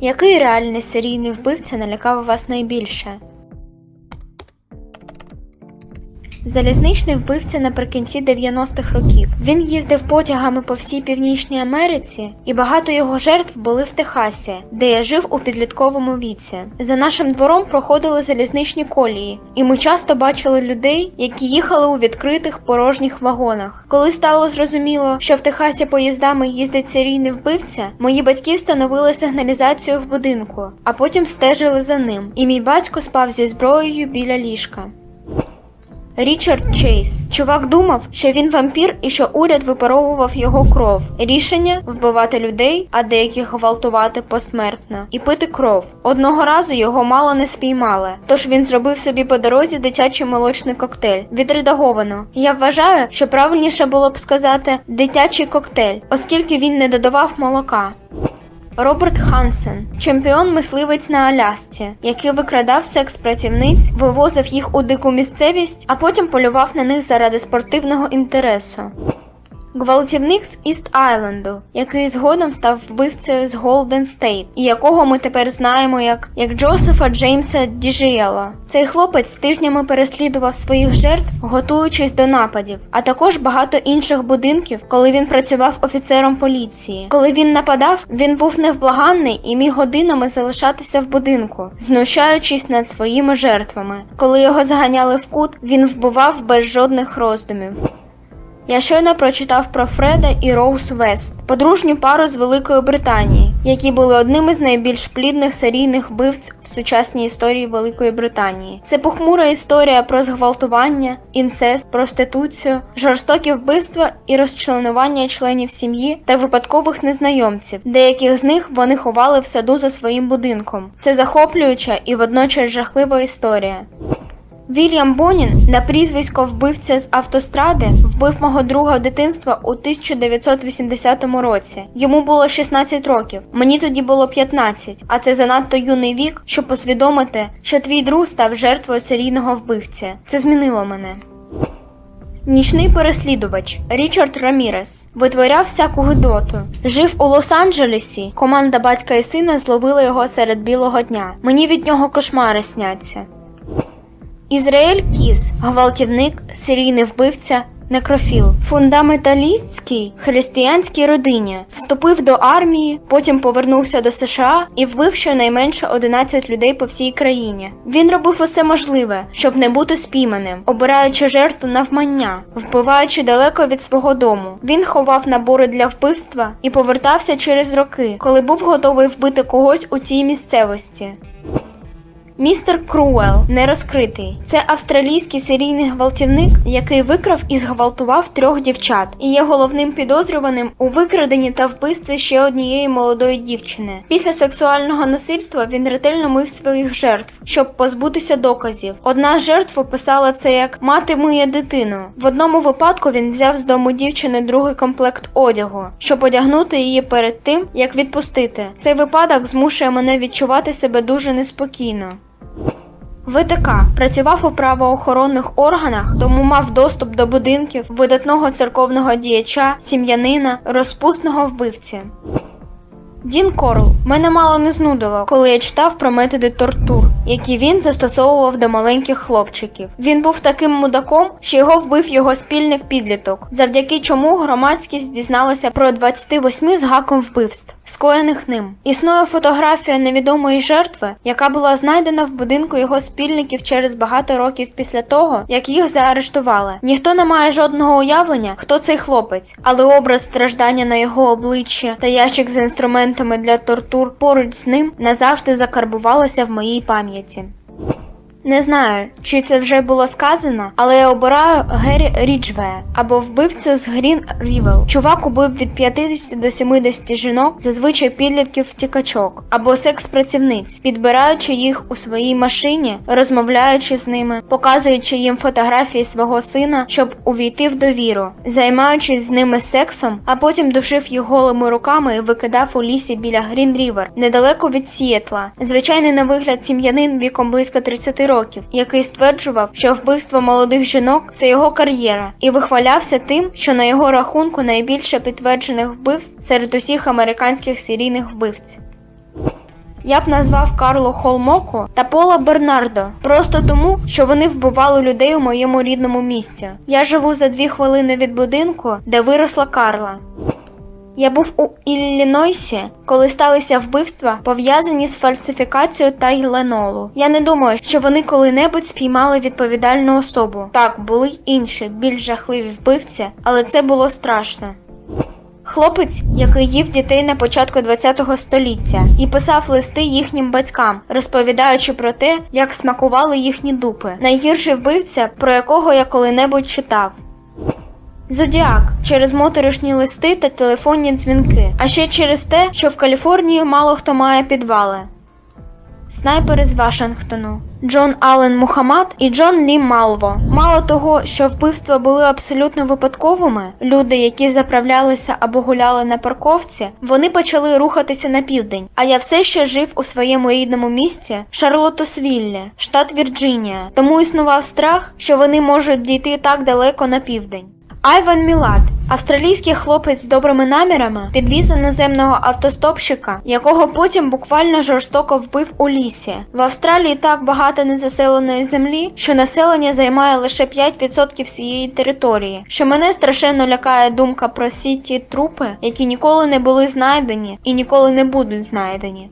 Який реальний серійний вбивця налякав вас найбільше? Залізничний вбивця наприкінці 90-х років. Він їздив потягами по всій Північній Америці, і багато його жертв були в Техасі, де я жив у підлітковому віці. За нашим двором проходили залізничні колії, і ми часто бачили людей, які їхали у відкритих порожніх вагонах. Коли стало зрозуміло, що в Техасі поїздами їздить серійний вбивця, мої батьки встановили сигналізацію в будинку, а потім стежили за ним. І мій батько спав зі зброєю біля ліжка. Річард Чейз. Чувак думав, що він вампір і що уряд випаровував його кров. Рішення вбивати людей, а деяких гвалтувати посмертно, і пити кров. Одного разу його мало не спіймали, тож він зробив собі по дорозі дитячий молочний коктейль. Відредаговано. Я вважаю, що правильніше було б сказати дитячий коктейль, оскільки він не додавав молока. Роберт Хансен, чемпіон мисливець на Алясці, який викрадав секс-працівниць, вивозив їх у дику місцевість, а потім полював на них заради спортивного інтересу. Гвалтівник з Іст Айленду, який згодом став вбивцею з Голден Стейт, і якого ми тепер знаємо як, як Джозефа Джеймса Діжіела. Цей хлопець тижнями переслідував своїх жертв, готуючись до нападів, а також багато інших будинків, коли він працював офіцером поліції. Коли він нападав, він був невблаганний і міг годинами залишатися в будинку, знущаючись над своїми жертвами. Коли його заганяли в кут, він вбивав без жодних роздумів. Я щойно прочитав про Фреда і Роуз Вест, подружню пару з Великої Британії, які були одними з найбільш плідних серійних вбивць в сучасній історії Великої Британії. Це похмура історія про зґвалтування, інцест, проституцію, жорстокі вбивства і розчленування членів сім'ї та випадкових незнайомців. Деяких з них вони ховали в саду за своїм будинком. Це захоплююча і водночас жахлива історія. Вільям Бонін на прізвисько вбивця з автостради вбив мого друга дитинства у 1980 році. Йому було 16 років, мені тоді було 15, а це занадто юний вік, щоб усвідомити, що твій друг став жертвою серійного вбивця. Це змінило мене. Нічний переслідувач Річард Рамірес витворяв всяку гидоту. Жив у Лос-Анджелесі. Команда батька і сина зловила його серед білого дня. Мені від нього кошмари сняться. Ізраїль Кіс, гвалтівник, серійний вбивця, некрофіл, фундаменталістській християнській родині, вступив до армії, потім повернувся до США і вбив щонайменше 11 людей по всій країні. Він робив усе можливе, щоб не бути спійманим, обираючи жертву навмання, вбиваючи далеко від свого дому. Він ховав набори для вбивства і повертався через роки, коли був готовий вбити когось у цій місцевості. Містер Круел не розкритий. Це австралійський серійний гвалтівник, який викрав і зґвалтував трьох дівчат, і є головним підозрюваним у викраденні та вбивстві ще однієї молодої дівчини. Після сексуального насильства він ретельно мив своїх жертв, щоб позбутися доказів. Одна з жертв описала це як мати миє дитину. В одному випадку він взяв з дому дівчини другий комплект одягу, щоб одягнути її перед тим, як відпустити. Цей випадок змушує мене відчувати себе дуже неспокійно. ВТК працював у правоохоронних органах, тому мав доступ до будинків видатного церковного діяча, сім'янина, розпусного вбивці. Дін Корл мене мало не знудило, коли я читав про методи тортур, які він застосовував до маленьких хлопчиків. Він був таким мудаком, що його вбив його спільник підліток, завдяки чому громадськість дізналася про 28 з гаком вбивств, скоєних ним. Існує фотографія невідомої жертви, яка була знайдена в будинку його спільників через багато років після того, як їх заарештували. Ніхто не має жодного уявлення, хто цей хлопець, але образ страждання на його обличчі та ящик з інструментами для тортур поруч з ним назавжди закарбувалося в моїй пам'яті. Не знаю, чи це вже було сказано, але я обираю Геррі Ріджвея або вбивцю з Грін Рівел. Чувак убив від 50 до 70 жінок, зазвичай підлітків втікачок, або секс-працівниць, підбираючи їх у своїй машині, розмовляючи з ними, показуючи їм фотографії свого сина, щоб увійти в довіру, займаючись з ними сексом, а потім душив їх голими руками і викидав у лісі біля Грін Рівер, недалеко від Сієтла. Звичайний на вигляд сім'янин віком близько 30 років, який стверджував, що вбивство молодих жінок це його кар'єра, і вихвалявся тим, що на його рахунку найбільше підтверджених вбивств серед усіх американських серійних вбивць. я б назвав Карло Холмоко та Пола Бернардо, просто тому, що вони вбивали людей у моєму рідному місті. Я живу за дві хвилини від будинку, де виросла Карла. Я був у Іллінойсі, коли сталися вбивства, пов'язані з фальсифікацією тайленолу. Я не думаю, що вони коли-небудь спіймали відповідальну особу. Так, були й інші, більш жахливі вбивці, але це було страшно. Хлопець, який їв дітей на початку ХХ століття і писав листи їхнім батькам, розповідаючи про те, як смакували їхні дупи. Найгірший вбивця, про якого я коли-небудь читав. Зодіак через моторошні листи та телефонні дзвінки, а ще через те, що в Каліфорнії мало хто має підвали. Снайпери з Вашингтону Джон Аллен Мухаммад і Джон Лі Малво. Мало того, що вбивства були абсолютно випадковими, люди, які заправлялися або гуляли на парковці, вони почали рухатися на південь. А я все ще жив у своєму рідному місті Шарлотосвіллі, штат Вірджинія. Тому існував страх, що вони можуть дійти так далеко на південь. Айван Мілат, австралійський хлопець з добрими намірами, підвіз іноземного автостопщика, якого потім буквально жорстоко вбив у лісі. В Австралії так багато незаселеної землі, що населення займає лише 5% всієї території. Що мене страшенно лякає думка про всі ті трупи, які ніколи не були знайдені і ніколи не будуть знайдені.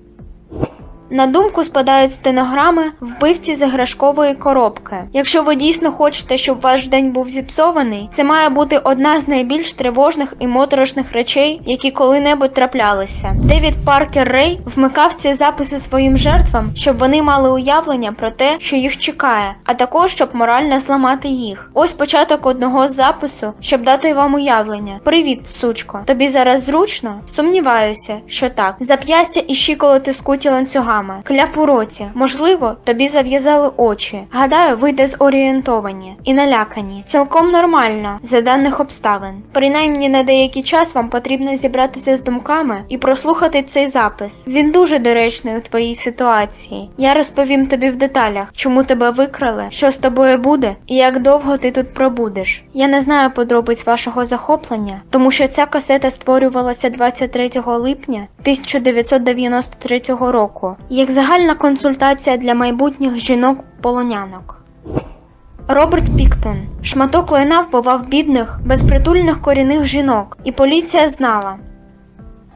На думку спадають стенограми вбивці з іграшкової коробки. Якщо ви дійсно хочете, щоб ваш день був зіпсований, це має бути одна з найбільш тривожних і моторошних речей, які коли-небудь траплялися. Девід Паркер Рей вмикав ці записи своїм жертвам, щоб вони мали уявлення про те, що їх чекає, а також щоб морально зламати їх. Ось початок одного з запису, щоб дати вам уявлення. Привіт, сучко. Тобі зараз зручно? Сумніваюся, що так. Зап'ястя і щиколоти скуті ланцюгами, кляп у роті. Можливо, тобі зав'язали очі. Гадаю, ви дезорієнтовані і налякані. Цілком нормально за даних обставин. Принаймні на деякий час вам потрібно зібратися з думками і прослухати цей запис. Він дуже доречний у твоїй ситуації. Я розповім тобі в деталях, чому тебе викрали, що з тобою буде і як довго ти тут пробудеш. Я не знаю подробиць вашого захоплення, тому що ця касета створювалася 23 липня 1993 року як загальна консультація для майбутніх жінок-полонянок. Роберт Піктон. Шматок лайна вбивав бідних, безпритульних корінних жінок, і поліція знала.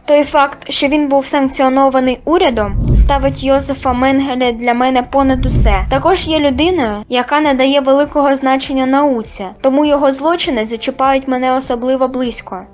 Той факт, що він був санкціонований урядом, ставить Йозефа Менгеля для мене понад усе. Також є людиною, яка не дає великого значення науці, тому його злочини зачіпають мене особливо близько.